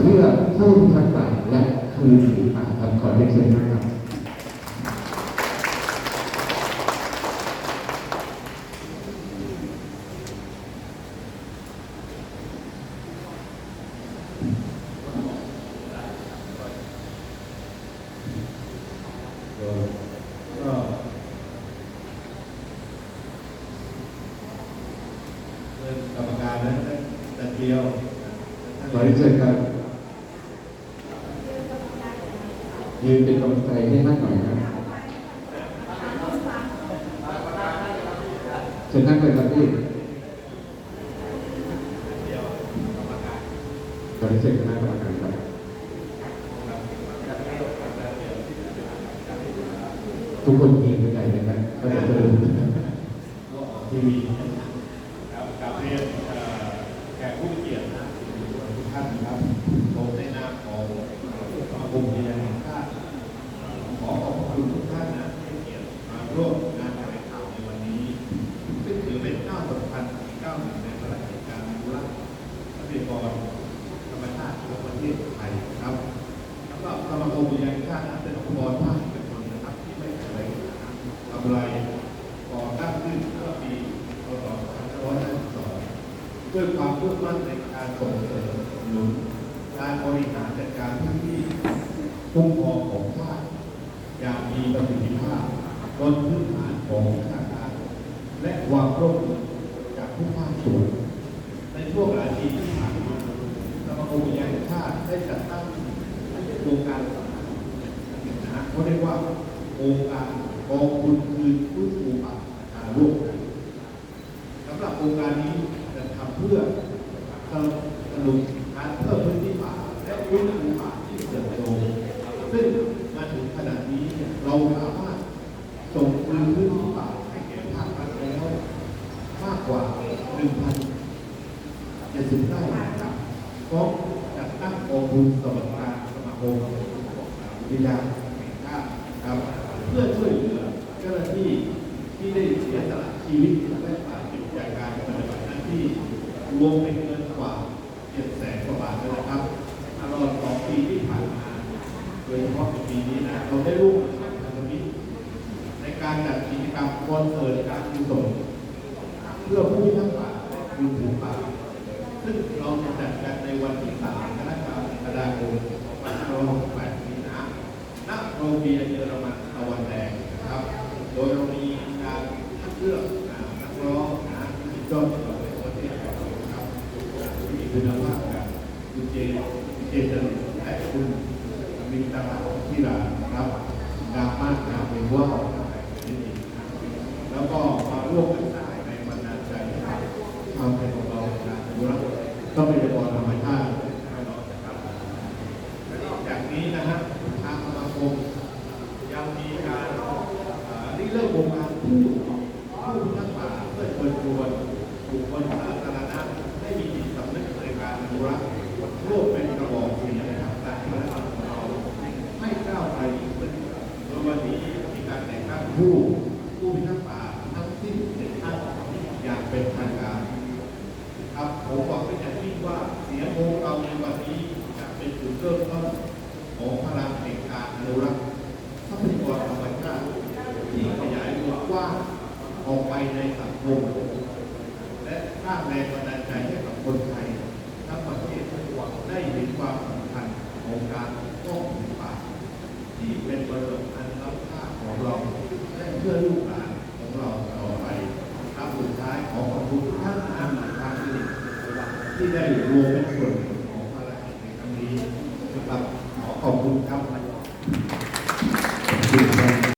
เพื่อเพิ่มทักษะและคืนผืนป่าครับขอเรียนเชิญนะครับก็เรื่องกรรมการนั้นแต่เดียวขอเรียนเชิญครับ ยืนเป็นกำลังใจให้ท่านหน่อยครับเชิญนั่งเลยครับพี่ขอเรียนเชิญคณะกรรมการครับทุกคนมีหัวใจนะครับก็จะเริ่มก็อทีวีครับกับเรียนเอ่อแขกผู้มีเกียรตินะทุกท่านนะครับผมในนามของสมาคมกีฬาแห่งชาติขอขอบคุณทุกท่านนะที่ให้เกียรติมา ร่วมงานแถลงข่าวในวันนี้ ซึ่งถือเป็นก้าวสำคัญอีกก้าวหนึ่งในพระราชการอนุรักษ์ทรัพยากรธรรมชาติของประเทศไทยครับสำหรับสมาคมกีฬาแห่งชาติเป็นองค์กรภาคเอกชนนะครับที่ไม่เคยทำอะไรก่อตั้งขึ้นเมื่อปีพศ2552ด้วยความมุ่งมั่นในการส่งเสริมสนับสนุนการบริหารจัดการพื้นที่คุ้มครองของชาติอย่างมีประสิทธิภาพ บนพื้นฐานของวิชาการและความร่วมมือจากทุกภาคส่วน ในช่วงหลายปีที่ผ่านมาสมาคมยาแห่งชาติได้จัดตั้งโครงการคัญนะเขาเรียกว่าโครงการกองทุนคืนฟื้นฟูป่าอาร่วมกันสำหรับโครงการนี้จะทำเพื่อสนับสนุนการเพิ่มพื้นที่ป่าและฟื้นฟูป่าที่เติบโตซึ่งมาถึงขนาดนี้เนี่ยเราสามารถ ส่งคืนพื้นที่ป่าให้แก่ภาครัฐแล้ว มากกว่า 1,000จะถึงได้นะครับพราะจัดตั้งกองทุนสวัสดิการสมาคมวิทยาแห่งชาติครับ เพื่อช่วยเหลือเจ้าหน้าที่ที่ได้เสียสละชีวิตและบาดเจ็บจากการปฏิบัติหน้าที่รวมเป็นเงินกว่า7แสนกว่าบาทนะครับตลอดสองปีที่ผ่านมาโดยเฉพาะในปีนี้นะเราได้ร่วมกับพันธมิตรในการจัดกิจกรรม คอนเสิร์ตการกุศลเพื่อผู้ทักษ์ป่าและคืนผืนป่าซึ่งเราจะจัดกันในวันที่3กรกฎาคม2568นี้นะณโรงเรียนเยอรมันตะวันแดงนะครับ โดยเรามีการคัดเลือกนักร้องนะที่ยอดเยี่ยมในประเทศของเราครับมีคุณภาพกันคุณเจคุณเจเจริญและคุณมิตราที่รานะครับงามมากงามเป็นว่า แล้วก็มาร่วมกันสร้างในบรรดาลใจความเป็นของเราในการอนุรักษ์ทรัพยากรธรรมชาตินะครับและนอกจากนี้นะฮะทางสมาคมยังมีการริเริ่มโครงการผู้ผู้รักษ์ป่าเพื่อเชิญชวนบุคคลสาธารณะให้มีจิตสำนึกในการอนุรักษ์ร่วมเป็นกระบอกเสียงนะครับตามพระราชบัญญัติของเราให้ก้าวไปขึ้นโดยวันนี้มีการแต่งตั้งผู้ ผู้พิทักษ์ป่าทั้งสิ้นเจ็ดท่านอย่างเป็นทางการ ครับผมหวังเป็นอย่างยิ่งว่าเสียงโมเราในวันนี้จะเป็นจุดเริ่มต้นของพลังแห่งการอนุรักษ์ทรัพยากรธรรมชาติที่ขยายวงกว้าง ออกไปในสังคมและสร้างแรงบันดาลใจให้กับคนไทยทั้งประเทศได้เห็นความสำคัญของการป้องกันป่าที่เป็นประโยชน์อันล้ำค่าของเราและเพื่อลูกหลานของเราต่อไปครับสุดท้ายขอขอบคุณท่านท่านทางที่ที่ได้รวมเป็นส่วนหนึ่งของภารกิจในครั้งนี้นะครับขอขอบคุณครับใน